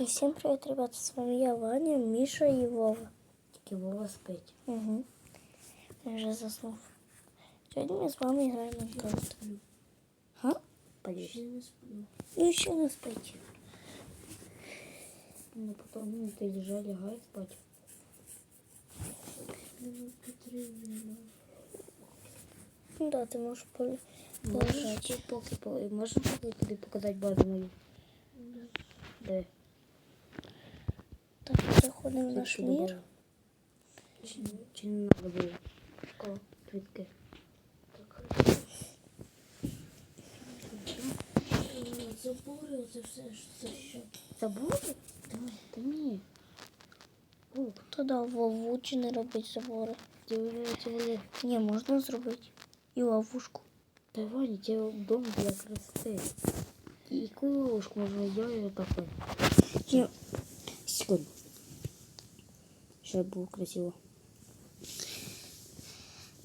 І всім привіт, ребята, з вами я, Ваня, Міша і Вова. Тільки Вова спить. Угу. Він вже заснув. Сьогодні ми з вами граємо в карти. Га? Подивись. Ну, ще не спить. Ну, потом ну, ты лежа, лягай спать. Ну да, ти можеш полежати. Можешь ти поки по... Можна поки тобі показати базу мою? Де? Так, заходимо в наш Звідки мір. добавила? Чи, чи не надо було? О, звідки? Забори, це все, це що? Забули? Та, та ні. О, Тоді вову чи не робить забори. тебе, тебе, Ні, можна зробити. І ловушку. Та Ваня, тебе дом для красоты. И какую ловушку можно делать вот такой? Ні. Секунду. Сейчас было красиво.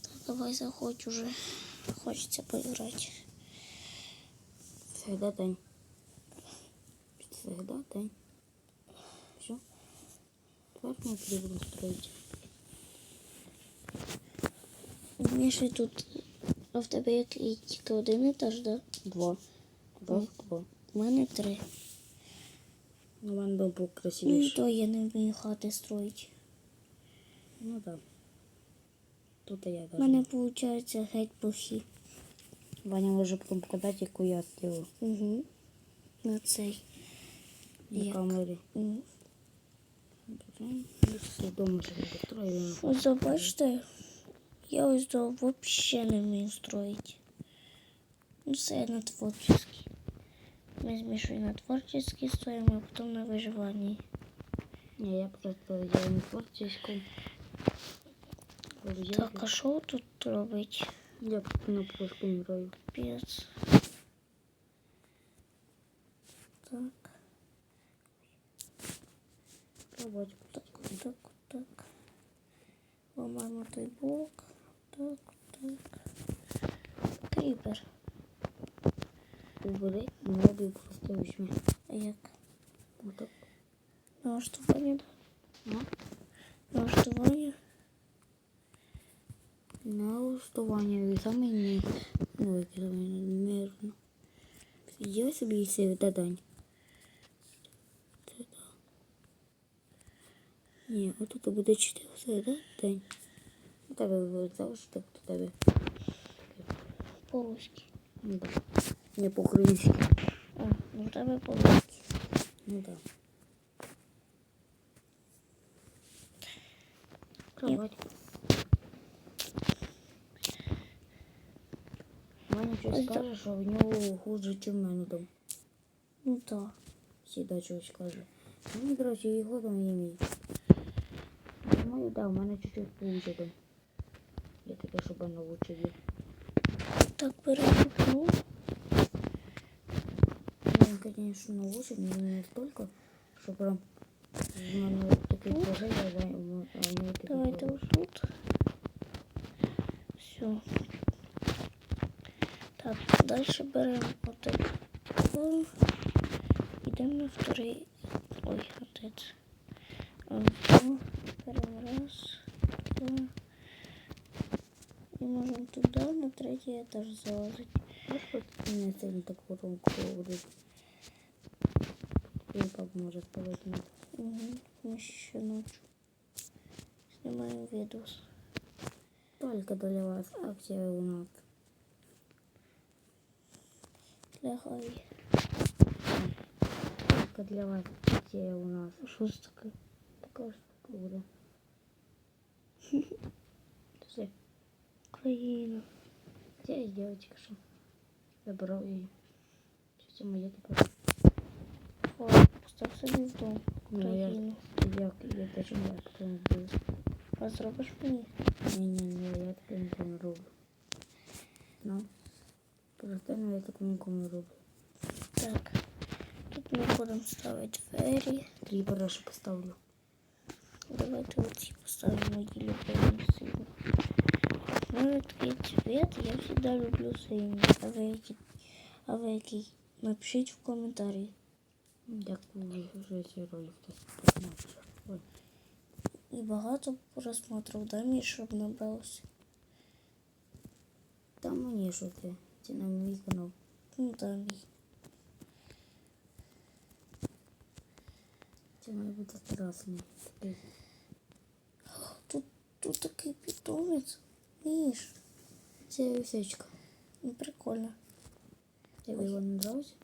Так, давай заходь уже. Хочеться поіграти. Всегда Тань. Всегда Тань. Все. Теперь мы будем строить. Міша тут. А в тебе який тільки один етаж, да? Два. Два. Два. У мене три. Ну, вон дом был Ну і красивейший. то я не вмію хати строїти. Ну да. Тут я У даже. мене виходить геть плохі. Ваня може потом показать, яку я сделал. Угу. На цей. На Як? камері. Все дома строили. Ось бачите, я ось до взагалі не вмію строїти. Ну, це я на творческий. Ми змішуємо на творческий строїмо, а потім на виживанні. Не, я просто я не творческом. Так, а що тут робить? Я на плоском граю. Пец. Так, Пробовать. так, так, так. Ламаємо той блок. Так, так. Кріпер. Убери, моби просто візьми. А як? Отак. Налаштування? Ну, Я собі все додань. Це да. Ні, отут буде 4 все, да? День. У тебе буде завжди так до тебе. По-руськи. Ну да. Не по-українськи. А, ну в тебе по-руськи. Ну да. Кровать. Ваня щось Ось каже, що в нього хуже, ніж в мене там. Ну так. Всегда щось каже. Мені, до речі, його там не мій. Мою, да, в мене чуть-чуть лучше там. Я таке, щоб воно лучше є. Так, перекупну. Він, конечно, ну, лучше, но не настолько, що прям в мене такий пожив, а в- а в нього такий Давайте пожив. вот тут. Все. Так, дальше берем вот Идем на второй. Ой, вот это. А, ну, берем раз, два. И можем туда на третий этаж залазить. Ось хоч не так говорить. І пап може сказати нет. Угу. Мы еще ночью снимаем видос. Только для вас акція у нас. Лягай. Только для вас акція у нас. Что это такое? Така штука буде. Все. Украина. Це є дівчинка, що забрав її. Чи це моє тепер? О, постав собі в дом. Ну, я, Україну. як, я теж не як це не буду. А зробиш мені? Ні, ні, ми будемо ставити двері. Три бараші поставлю. Давайте оці поставимо мої любимі сині. У мене такий цвет, я завжди люблю синій. А ви який? А ви який? Напишіть в коментарі. Дякую, вже ці ролик хтось посмотрив. Ой. І багато просмотрів, да, Міш, щоб набралося. Та мені що ти? Це на мій канал. Ну, да, Це має бути. Тут, тут такий питомець. Міш, Це висечка. ну прикольно. Тебе його не нравиться?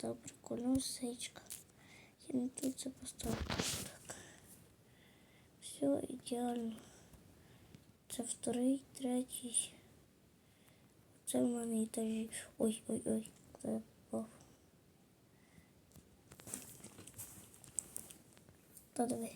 Да, прикольно, сечка. Я не тут це поставлю. Так. Все ідеально. Це вторий, третій. Це в мене етажі. Ой, Та диви.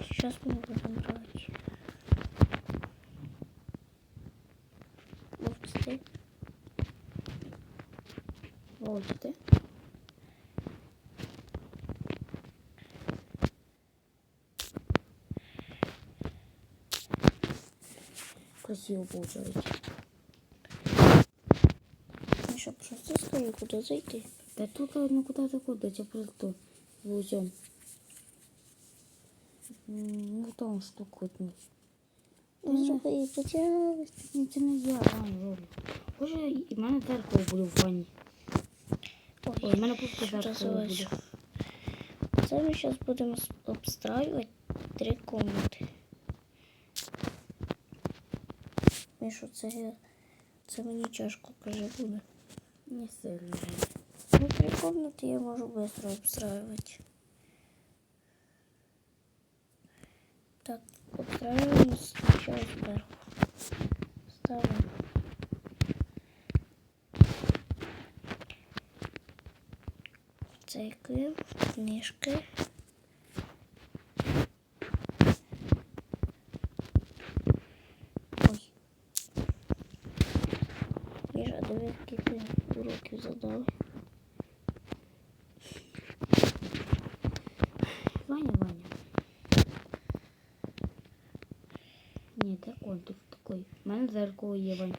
Сейчас мы будем брать. Вот ты. Бачите? Красиво получается. Миша, просто скажи, куда зайти. Да тут ну куда ты ходить, я просто возьмем. Ну там штукотний. Ну, зроби потягнути. Ні, це не я, Ваня, роблю. Боже, і в мене зеркало буде в ванні. Ой, в мене просто що зеркало називається? буде. Це ми зараз будемо с- обстраювати три комнати. Міша, це, це мені тяжко, каже, буде. Не сильно. Ну, три комнаты я могу быстро обстраивать. Так, обстраиваем сначала сверху. Ставим. Цикаем книжки. уроків задали. Ваня, Ваня. Ні, так он тут такий. У мене зеркало є, Вань.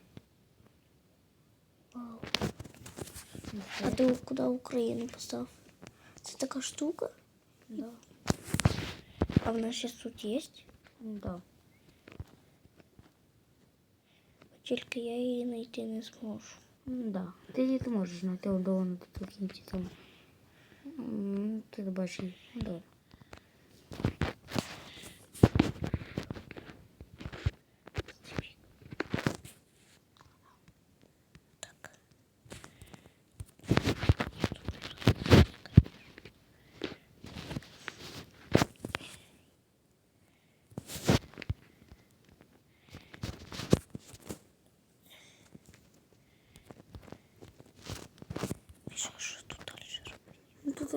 Вау. Ну, А ти куди Україну поставив? Це така штука? Да. А в нас зараз тут є? Да. Тільки я її знайти не зможу. М, Да. Ти її ти можеш знайти он довго на тут кінці там. М, Ти бачиш її.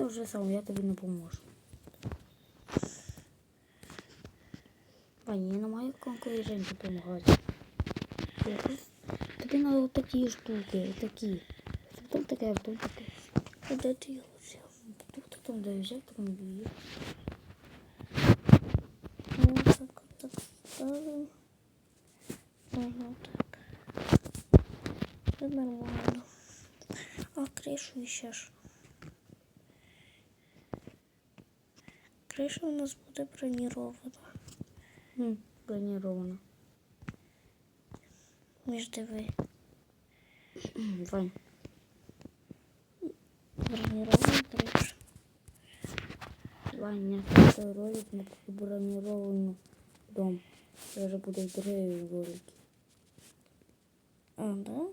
Ну тут я вже сам, я тобі не поможу. Ваня, я не маю конкурентам допомагати. Якось Тобі треба такі штуки, такі. Потім таке, потім таке. А де ти його взяв? Тут там де взяв, там б'є. Ну, так, так ставим. Ага, так. Це нормально. А кришу ще ж. Криша у нас буде бронірована. Хм, броніровано. Між диви. Вань, Бронірована криша. Ваня, це ролик на броніровану дом. Це вже буде в другий ролик. А, да?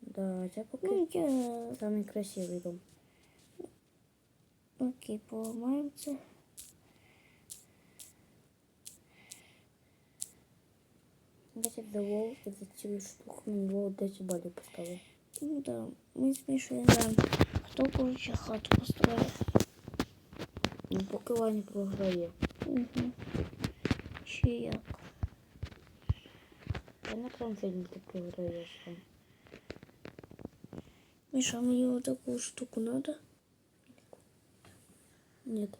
Да, це поки Ну, я... самий красивий дом. Окей, поламаємо це. Десять завол за цю штуку мені було 10 балів поставив. Ну да, ми з Мішою граємо. Хто коротше хату построїв. Ну, поки Ваня програє. Угу. Чи як? Я на прям сьогодні ти програєш. Вань. Міша, мені вот таку штуку надо. Таку. Нет.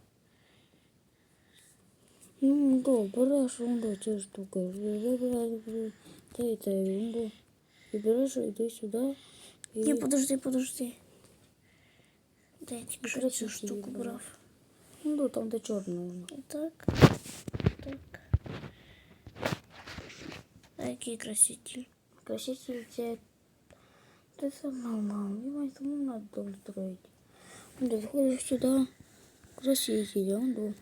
Ну, да, береш вон ці штуки. Вибирай, та і та, вон до. І береш, іди сюди. І... Ні, подожди, подожди. Де я тільки що цю Красиво штуку вибрала. брав? Ну, да, там де чорне воно. Так. Так. А який краситель? Краситель це... Ти сама, мам, не тому надо дом строить. Ну, да, заходишь сюда. Краситель, он до.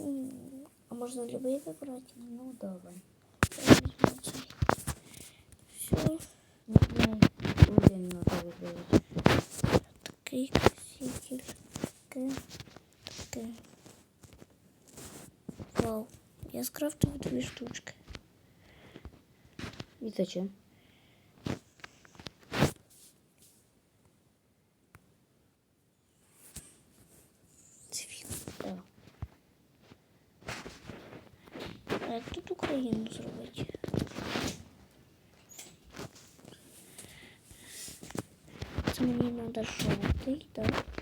М, А можна любий вибрати? Ну, давай. Я візьму цей. Все. Ну, уже не надо выбирать. Такий краситель. Таке. Таке. Вау. Я скрафтив дві штучки. И зачем? Цвіт. Да. А тут Україну зробити? Це мені треба так?